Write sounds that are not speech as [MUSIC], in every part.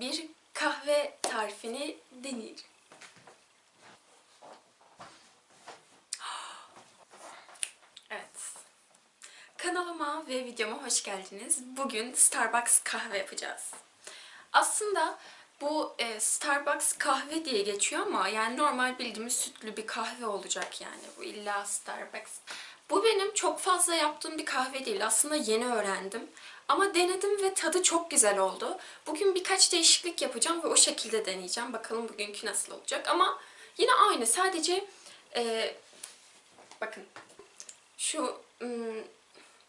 bir kahve tarifini deneyelim. Evet. Kanalıma ve videoma hoş geldiniz. Bugün Starbucks kahve yapacağız. Aslında bu e, Starbucks kahve diye geçiyor ama yani normal bildiğimiz sütlü bir kahve olacak yani. Bu illa Starbucks. Bu benim çok fazla yaptığım bir kahve değil. Aslında yeni öğrendim. Ama denedim ve tadı çok güzel oldu. Bugün birkaç değişiklik yapacağım ve o şekilde deneyeceğim. Bakalım bugünkü nasıl olacak. Ama yine aynı. Sadece e, bakın şu ım,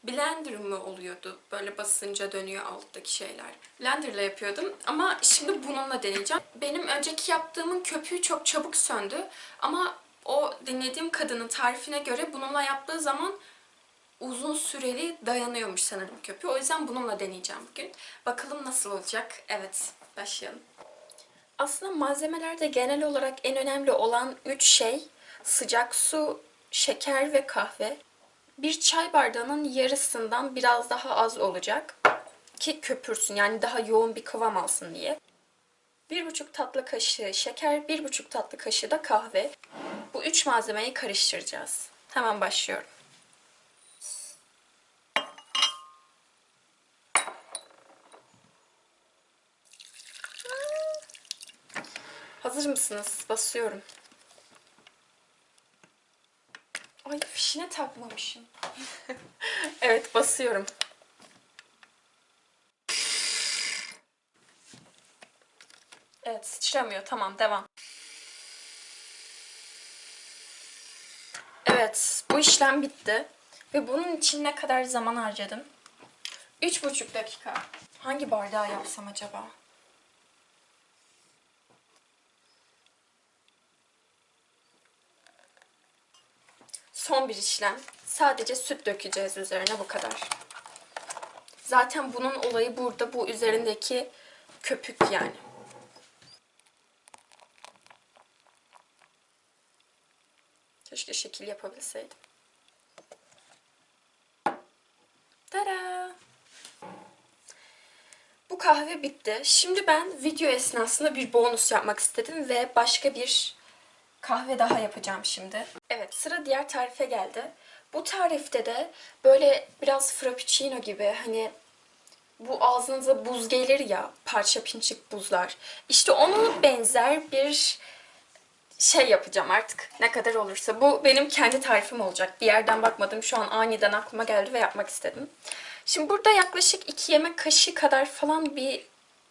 blender mı oluyordu? Böyle basınca dönüyor alttaki şeyler. Blenderla yapıyordum ama şimdi bununla deneyeceğim. Benim önceki yaptığımın köpüğü çok çabuk söndü ama o dinlediğim kadının tarifine göre bununla yaptığı zaman uzun süreli dayanıyormuş sanırım köpüğü. O yüzden bununla deneyeceğim bugün. Bakalım nasıl olacak. Evet, başlayalım. Aslında malzemelerde genel olarak en önemli olan 3 şey sıcak su, şeker ve kahve. Bir çay bardağının yarısından biraz daha az olacak ki köpürsün yani daha yoğun bir kıvam alsın diye. Bir buçuk tatlı kaşığı şeker, bir buçuk tatlı kaşığı da kahve. Bu üç malzemeyi karıştıracağız. Hemen başlıyorum. Hazır mısınız? Basıyorum. Ay fişine takmamışım. [LAUGHS] evet basıyorum. Evet sıçramıyor. Tamam devam. Evet bu işlem bitti. Ve bunun için ne kadar zaman harcadım? Üç buçuk dakika. Hangi bardağı yapsam acaba? Son bir işlem. Sadece süt dökeceğiz üzerine bu kadar. Zaten bunun olayı burada bu üzerindeki köpük yani. Keşke şekil yapabilseydim. Tada! Bu kahve bitti. Şimdi ben video esnasında bir bonus yapmak istedim ve başka bir kahve daha yapacağım şimdi. Evet sıra diğer tarife geldi. Bu tarifte de böyle biraz frappuccino gibi hani bu ağzınıza buz gelir ya parça pinçik buzlar. İşte onun benzer bir şey yapacağım artık ne kadar olursa. Bu benim kendi tarifim olacak. Bir yerden bakmadım şu an aniden aklıma geldi ve yapmak istedim. Şimdi burada yaklaşık 2 yemek kaşığı kadar falan bir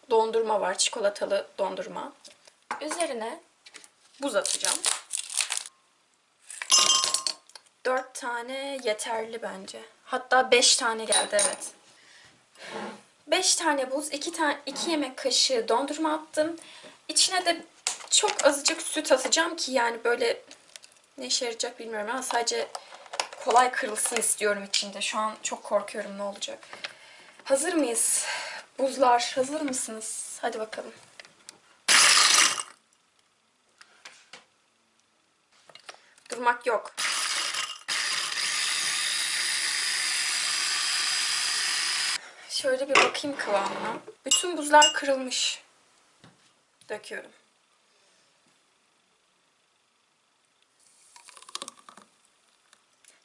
dondurma var. Çikolatalı dondurma. Üzerine buz atacağım. 4 tane yeterli bence. Hatta 5 tane geldi evet. 5 tane buz, 2 tane 2 yemek kaşığı dondurma attım. İçine de çok azıcık süt atacağım ki yani böyle ne işe yarayacak bilmiyorum ama sadece kolay kırılsın istiyorum içinde. Şu an çok korkuyorum ne olacak. Hazır mıyız? Buzlar hazır mısınız? Hadi bakalım. Durmak yok. Şöyle bir bakayım kıvamına. Bütün buzlar kırılmış. Döküyorum.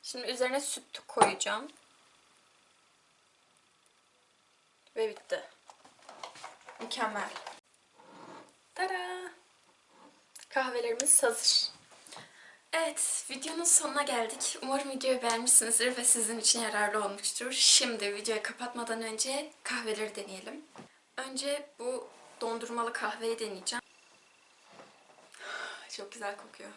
Şimdi üzerine süt koyacağım. Ve bitti. Mükemmel. Tada! Kahvelerimiz hazır. Evet, videonun sonuna geldik. Umarım videoyu beğenmişsinizdir ve sizin için yararlı olmuştur. Şimdi videoyu kapatmadan önce kahveleri deneyelim. Önce bu dondurmalı kahveyi deneyeceğim. Çok güzel kokuyor.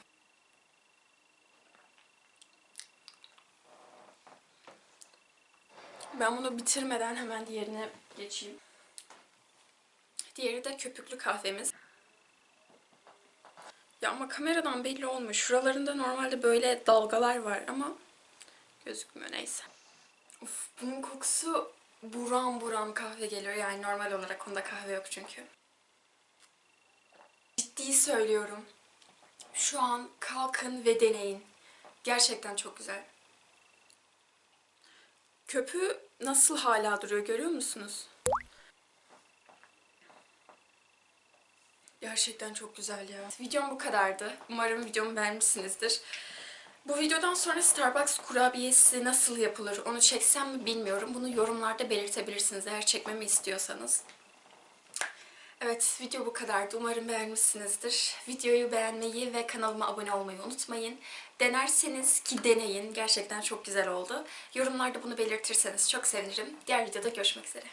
Ben bunu bitirmeden hemen diğerine geçeyim. Diğeri de köpüklü kahvemiz. Ya ama kameradan belli olmuyor. Şuralarında normalde böyle dalgalar var ama gözükmüyor neyse. Of bunun kokusu buram buram kahve geliyor. Yani normal olarak onda kahve yok çünkü. Ciddi söylüyorum. Şu an kalkın ve deneyin. Gerçekten çok güzel. Köpüğü nasıl hala duruyor görüyor musunuz? Gerçekten çok güzel ya. Videom bu kadardı. Umarım videomu beğenmişsinizdir. Bu videodan sonra Starbucks kurabiyesi nasıl yapılır onu çeksem mi bilmiyorum. Bunu yorumlarda belirtebilirsiniz eğer çekmemi istiyorsanız. Evet, video bu kadardı. Umarım beğenmişsinizdir. Videoyu beğenmeyi ve kanalıma abone olmayı unutmayın. Denerseniz ki deneyin. Gerçekten çok güzel oldu. Yorumlarda bunu belirtirseniz çok sevinirim. Diğer videoda görüşmek üzere.